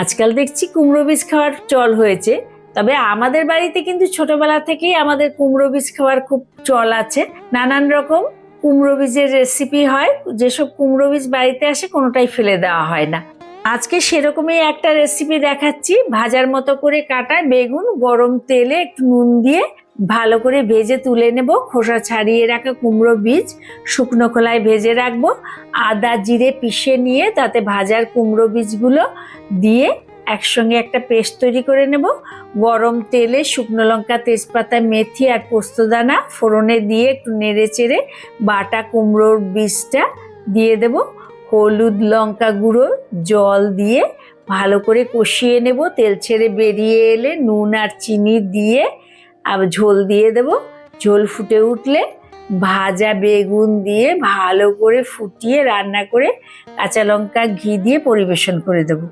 আজকাল দেখছি কুমড়ো বীজ খাওয়ার চল হয়েছে। তবে আমাদের বাড়িতে কিন্তু ছোটবেলা থেকেই আমাদের কুমড়ো বীজ খাওয়ার খুব চল আছে। নানান রকম কুমড়ো বীজের রেসিপি হয়। যেসব কুমড়ো বীজ বাড়িতে আসে কোনোটাই ফেলে দেওয়া হয় না। আজকে সেরকমই একটা রেসিপি দেখাচ্ছি। ভাজার মতো করে কাটা বেগুন, গরম তেলে একটু নুন দিয়ে ভালো করে ভেজে তুলে নেব। খোসা ছাড়িয়ে রাখা কুমড়ো বীজ শুকনো খোলায় ভেজে রাখব। আদা জিরে পিষে নিয়ে তাতে ভাজার কুমড়ো বীজগুলো দিয়ে একসঙ্গে একটা পেস্ট তৈরি করে নেব। গরম তেলে শুকনো লঙ্কা, তেজপাতা, মেথি আর পোস্তদানা ফোড়নে দিয়ে একটু নেড়ে চেড়ে বাটা কুমড়োর বীজটা দিয়ে দেব। হলুদ লঙ্কা গুঁড়ো, জল দিয়ে ভালো করে কষিয়ে নেব। তেল ছেড়ে বেরিয়ে এলে নুন আর চিনি দিয়ে আবার ঝোল দিয়ে দেব। ঝোল ফুটে উঠলে ভাজা বেগুন দিয়ে ভালো করে ফুটিয়ে রান্না করে কাঁচা লঙ্কা ঘি দিয়ে পরিবেশন করে দেবো।